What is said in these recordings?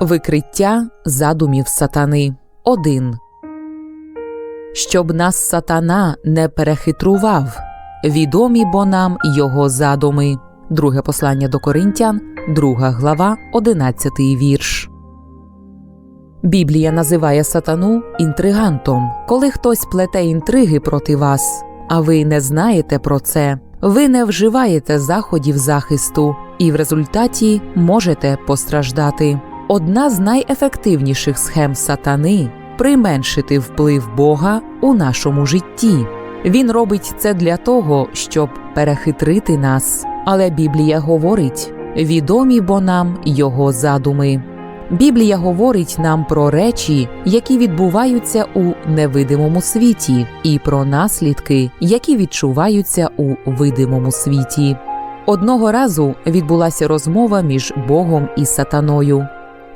Викриття задумів сатани 1. Щоб нас сатана не перехитрував, відомі бо нам його задуми. Друге послання до Коринтян, 2 глава, 11 вірш. Біблія називає сатану інтригантом. Коли хтось плете інтриги проти вас, а ви не знаєте про це, ви не вживаєте заходів захисту і в результаті можете постраждати. Одна з найефективніших схем сатани применшити вплив Бога у нашому житті. Він робить це для того, щоб перехитрити нас. Але Біблія говорить відомі бо нам його задуми. Біблія говорить нам про речі, які відбуваються у невидимому світі, і про наслідки, які відчуваються у видимому світі. Одного разу відбулася розмова між Богом і сатаною.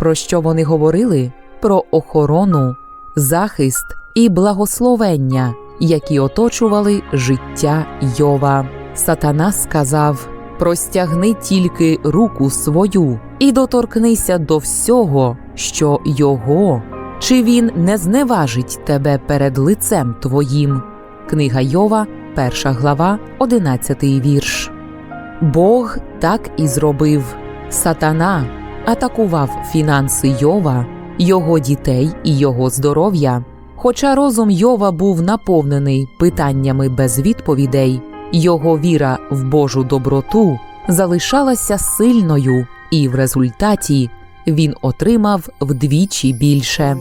Про що вони говорили? Про охорону, захист і благословення, які оточували життя Йова. Сатана сказав: Простягни тільки руку свою і доторкнися до всього, що його, чи він не зневажить тебе перед лицем твоїм. Книга Йова, перша глава, 11 вірш. Бог так і зробив. Сатана атакував фінанси Йова, його дітей і його здоров'я. Хоча розум Йова був наповнений питаннями без відповідей, його віра в Божу доброту залишалася сильною, і в результаті він отримав вдвічі більше.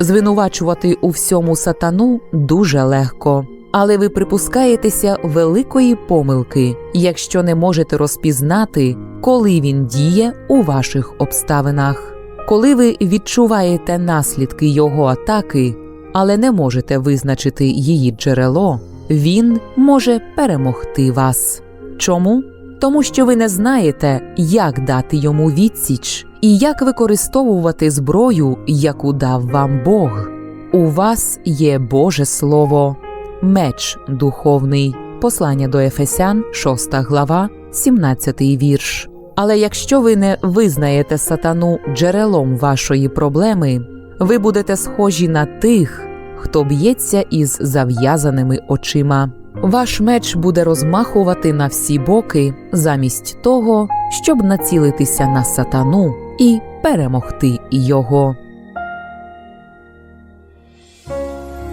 Звинувачувати у всьому сатану дуже легко, але ви припускаєтеся великої помилки, якщо не можете розпізнати, коли він діє у ваших обставинах. Коли ви відчуваєте наслідки його атаки, але не можете визначити її джерело, він може перемогти вас. Чому? Тому що ви не знаєте, як дати йому відсіч і як використовувати зброю, яку дав вам Бог. У вас є Боже Слово, меч духовний, послання до Ефесян, 6 глава, 17 вірш. Але якщо ви не визнаєте сатану джерелом вашої проблеми, ви будете схожі на тих, хто б'ється із зав'язаними очима. Ваш меч буде розмахувати на всі боки, замість того, щоб націлитися на сатану і перемогти його.